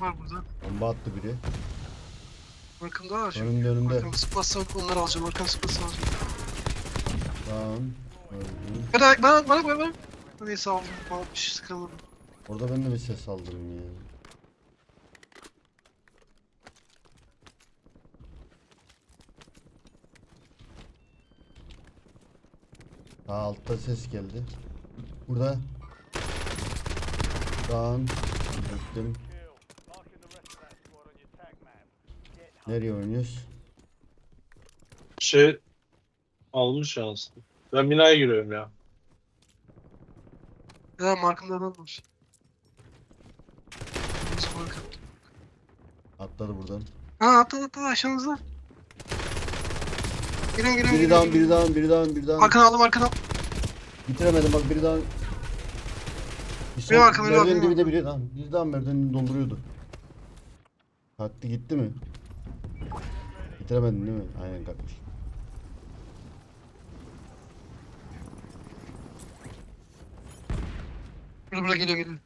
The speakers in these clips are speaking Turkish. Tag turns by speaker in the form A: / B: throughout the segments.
A: var burada.
B: Bomba attı biri.
A: Arkamda var. şu.
B: Önümde önümde.
A: Arkam sıkmazsa onları alacağım. Arkam sıkmazsa alacağım.
B: Tamam. Öldü.
A: Bana bana bana bana. Neyse aldım. Almış sıkamadım.
B: Orada ben de bir ses aldım ya. Daha altta ses geldi. Burada. Tamam. Gittim. Nereye oynuyoruz?
C: Şey almış aslında. Ben binaya giriyorum ya.
A: Ya markamda adam var.
B: Atladı buradan.
A: Ha atla atla aşağınızda. Girin girin
B: Biri
A: girin.
B: down, biri down, biri down, biri down.
A: Arkana aldım arkana.
B: Bitiremedim bak biri down. Bir
A: Benim arkam, benim
B: merdivenin
A: arkam.
B: dibinde biri down. Biri down merdivenini dolduruyordu. Kalktı gitti mi? Bitiremedin değil mi? Aynen kalkmış.
A: Burada burada geliyor geliyor.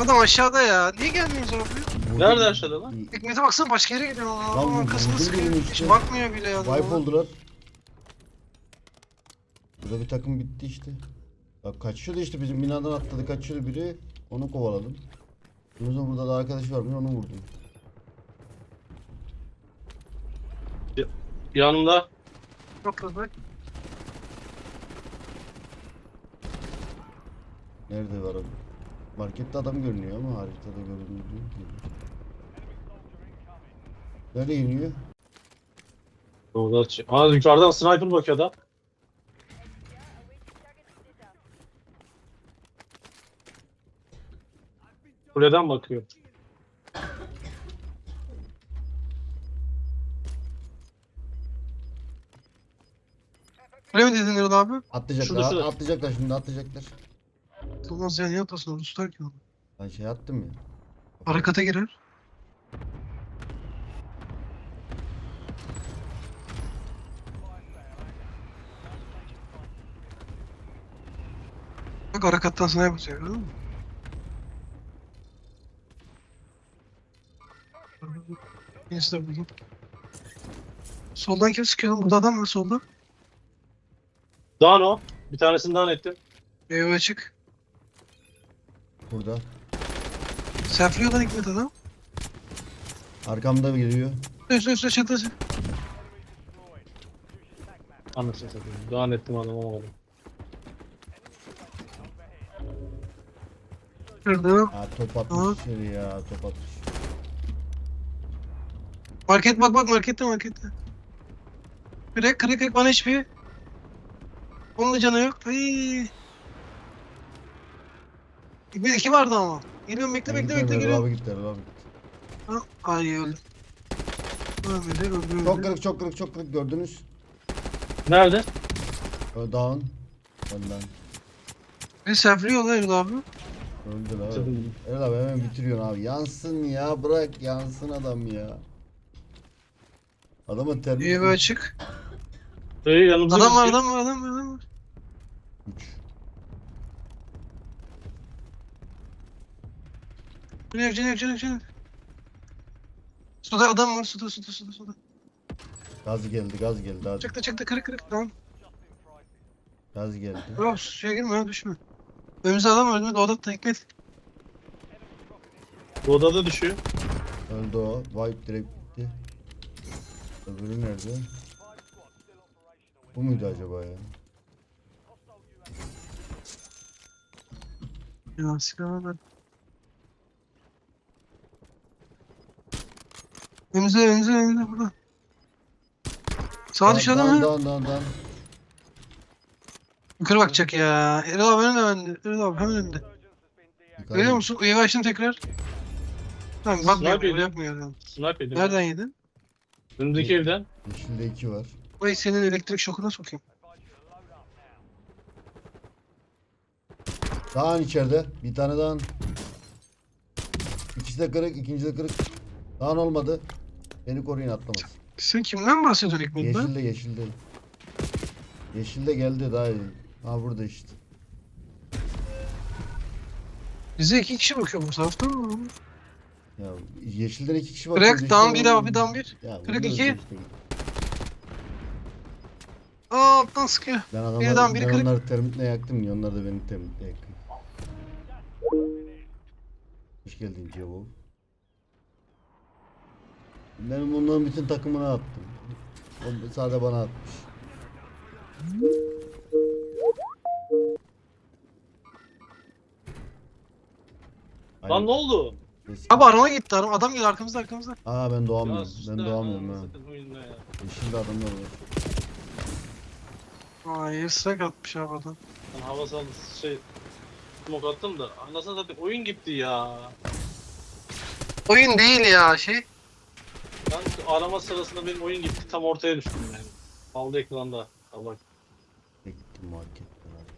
A: Adam aşağıda ya. Niye gelmiyoruz abi?
C: Nerede aşağıda lan?
A: Hikmet'e baksana başka yere gidiyor. Adam
B: bu
A: arkasını sıkıyor.
B: birini
A: Hiç
B: işte.
A: bakmıyor bile ya.
B: Wipe oldular. Burada bir takım bitti işte. Bak kaçıyordu işte bizim binadan atladı kaçıyordu biri. Onu kovaladım. Ondan sonra burada da arkadaş varmış onu vurdum.
C: Yanımda.
A: Yok lan bak.
B: Nerede var o? Markette adam görünüyor ama haritada görünmüyor ki. Nereye iniyor?
C: Orada Aa yukarıdan sniper bakıyor da. Kuleden bakıyor.
A: Öyle mi dedin Erol abi?
B: Atlayacaklar,
C: Şurada, şurada.
B: atlayacaklar şimdi atlayacaklar.
A: Olmaz ya niye atasın onu tutar ki onu.
B: Ben şey attım ya.
A: Harekata girer. Bak harekattan sana yapacak gördün mü? De buldum. Soldan kim sıkıyor lan? Burada adam var solda.
C: Down o. Bir tanesini down ettim.
A: Eyvah açık.
B: Burada.
A: Serpiliyor lan Hikmet adam.
B: Arkamda geliyor.
A: Üstüne üstüne çatısı.
C: Anasını satayım. Down ettim adamı olmadı.
A: Kırdı.
B: Ha top atmış içeri ya top atmış.
A: Market bak bak markette markette. Kırık kırık kırık bana hiçbir. Onun da canı yok. Ay. Bir iki vardı ama. Geliyorum bekle bekle bekle geliyorum.
B: Abi gitti abi gitti.
A: Ha, Ay öldü. Ölmedi öldü
B: Çok
A: öldü.
B: kırık çok kırık çok kırık gördünüz.
C: Nerede?
B: Ö, Down. Önden.
A: Bir serpiliyor lan Erol abi.
B: Öldü lan. Erol abi hemen bitiriyorsun abi. Yansın ya bırak yansın adam ya. Adamın terbiye.
A: İyi böyle açık.
C: Şey yanımıza
A: Adam var
C: gözüküyor.
A: adam var adam var adam var.
B: 3.
A: Canı yok canı yok canı yok canı yok. Suda adam var suda suda suda suda.
B: Gaz geldi gaz geldi hadi.
A: Çıktı çıktı kırık kırık tamam.
B: Gaz geldi.
A: Yok suya girme ya düşme. Önümüzde adam var ölmedi o da Hikmet.
C: Bu odada düşüyor.
B: Öldü o. Wipe direkt bitti. Öbürü nerede? Bu muydu acaba ya?
A: Ya ver. Önümüzde önümüzde önümüzde burada. Sağa düş adam
B: Down,
A: ya.
B: down, down, down.
A: Yukarı bakacak ya. Erol abi önünde bende. Erol abi hemen önünde. Görüyor musun? Açtım tekrar. Tamam bakmıyor.
C: Sniper yedi.
A: yapmıyor adam.
C: Sniper yedim.
A: Nereden yedin?
C: Önümdeki evden.
B: Yeşilde 2 var.
A: Vay senin elektrik şokuna sokayım.
B: Dağın içeride. Bir tane dağın. İkisi de kırık, ikinci de kırık. Dağın olmadı. Beni koruyun atlamaz.
A: Sen kimden bahsediyorsun ilk bunda?
B: Yeşilde yeşilde. Yeşilde geldi daha iyi. Ha burada işte.
A: Bize iki kişi bakıyor bu tarafta mı?
B: Ya yeşilden iki kişi bakıyor.
A: Kırık, down bir abi, down bir.
B: Ya, bunu
A: iki. Aa alttan sıkıyor.
B: Ben
A: down,
B: adamları,
A: biri
B: ben
A: kırık.
B: onları termitle yaktım ya. Onlar da beni termitle yaktı. Hoş geldin Cevo. Ben bunların bütün takımını attım. O sadece bana atmış.
C: Lan ne oldu?
A: Abi arama gitti arama. Adam geliyor arkamızda arkamızda.
B: Aa ben doğamıyorum.
C: sus
B: Ben
C: da,
B: doğamıyorum ha.
C: anasını satayım oyunda ya.
B: Yeşilde adamlar var.
A: Aa strike atmış abi adam.
C: Ben hava sahası şey smoke attım da anasını satayım oyun gitti ya.
A: Oyun değil ya şey.
C: Ben arama sırasında benim oyun gitti tam ortaya düştüm yani. Aldı ekranda. Allah.
B: Gittim marketten hadi.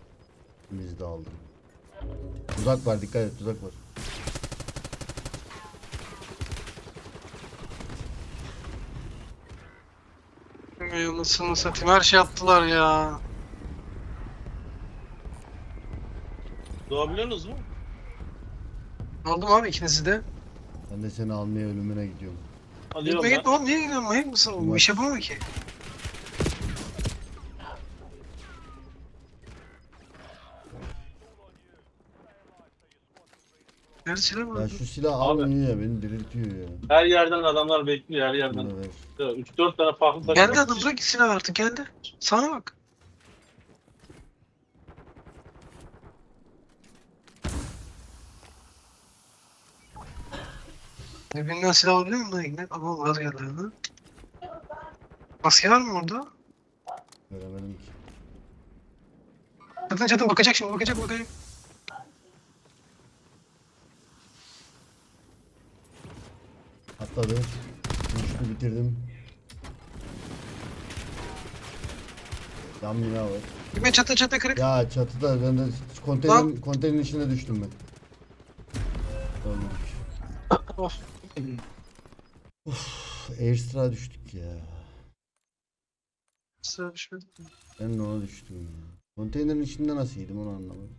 B: İkimizi de aldım. Tuzak var dikkat et tuzak var.
A: Ey Anasını satayım her şey yaptılar ya.
C: Doğabiliyorsunuz mu?
A: Aldım abi ikinizi de.
B: Ben de seni almaya ölümüne gidiyorum.
C: Alıyorum
A: Gitme
C: ben.
A: gitme oğlum niye gidiyorsun manyak mısın? Bir şey yapamam ki. Nerede silah
B: Ya
A: var?
B: şu silah
C: Abi.
B: almıyor ya beni diriltiyor ya.
C: Her yerden adamlar bekliyor her yerden.
B: Ver.
C: 3-4 tane farklı takım.
A: Geldi adam bırak silah artık geldi. Sana bak. Birbirinden silah alabiliyor muyum lan İgnet? Ama vaz geldi ha. Maske var mı orada?
B: Göremedim ki.
A: Çatın çatın bakacak şimdi bakacak bakacak.
B: Atladı. Düştü bitirdim. Yan bina var.
A: İgnet çatı çatı kırık.
B: Ya çatıda ben de konteynerin, konteynerin içine düştüm ben. Öldük.
A: Of.
B: Düştük ya.
A: Sıra.
B: Ben de ona düştüm ya. Konteynerin içinde nasıl yedim onu anlamadım.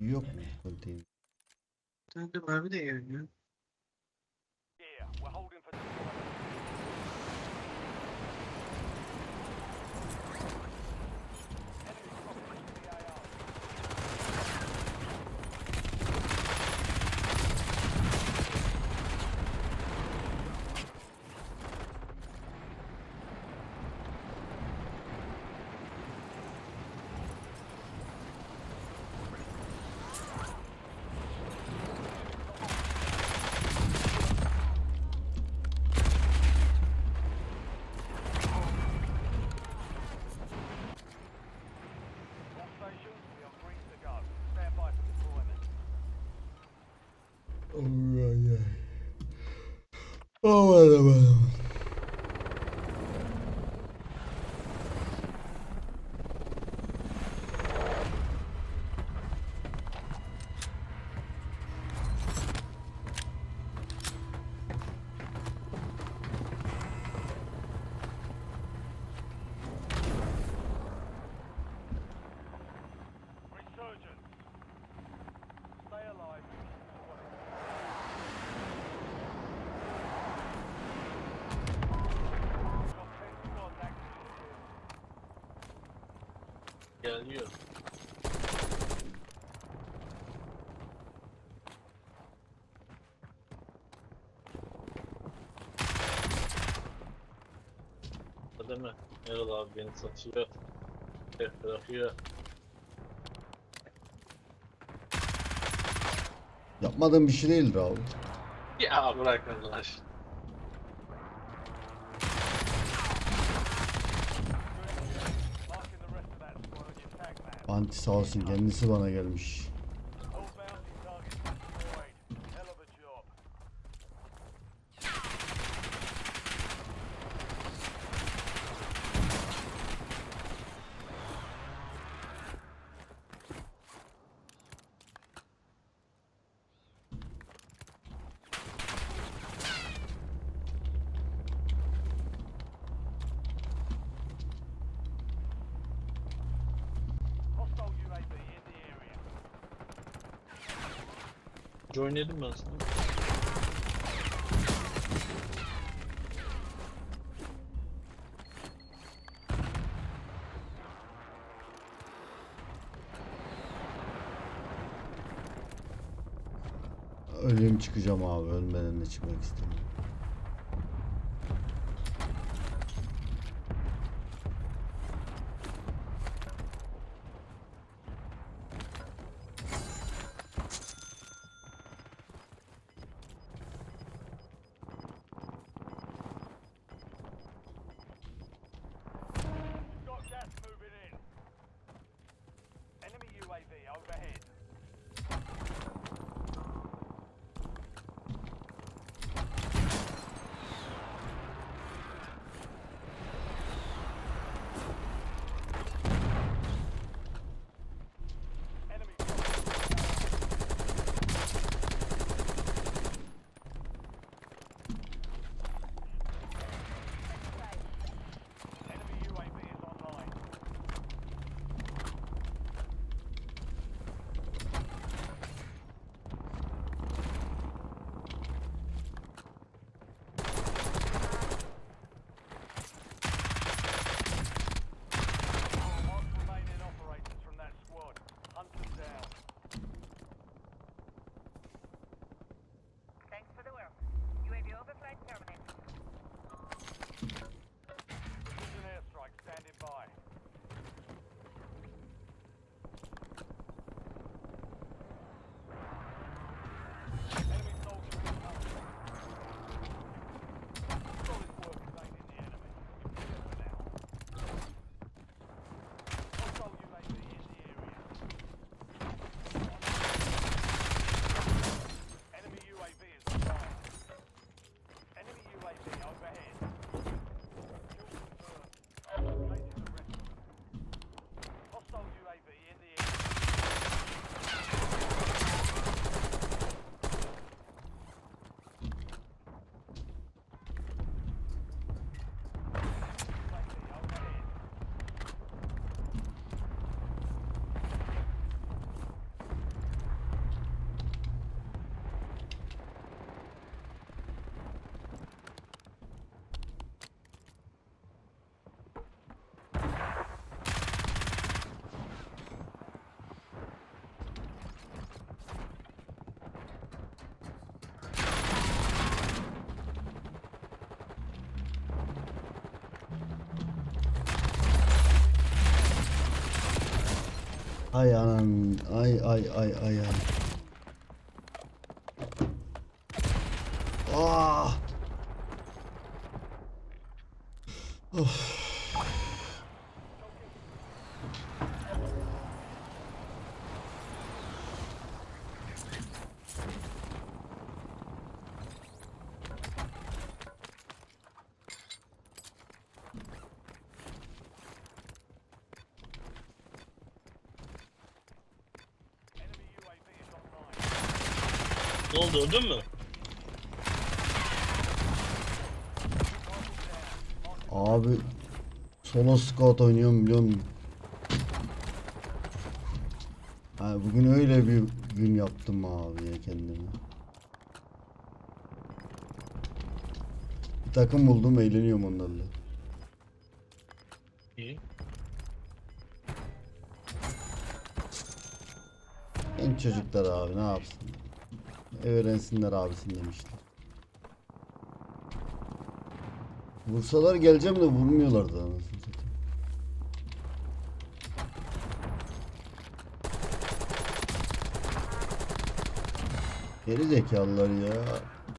B: Yok mu konteyner?
A: Ben de mermi de yiyorum ya.
B: Ay
D: Oh, bueno, bueno.
C: Geliyor. Değil mi? Erol abi beni satıyor. Hep bırakıyor.
B: Yapmadığım bir şey değildir abi.
C: Ya bırak Allah aşkına.
B: Anti sağ olsun kendisi bana gelmiş.
C: Joinledim ben sana.
B: Ölüm çıkacağım abi. Ölmeden de çıkmak istemiyorum.
D: Enemy overhead.
B: Ay anan. Ay ay ay ay ay. Ah.
D: Enemy
C: Ne oldu öldün mü?
B: Abi solo squad oynuyorum biliyor musun? Ha, bugün öyle bir gün yaptım abi ya kendime. Bir takım buldum eğleniyorum onlarla.
C: İyi.
B: Genç çocuklar abi ne yapsın? Öğrensinler abisin demişler. Vursalar geleceğim de vurmuyorlardı anasını satayım. Geri zekalılar ya.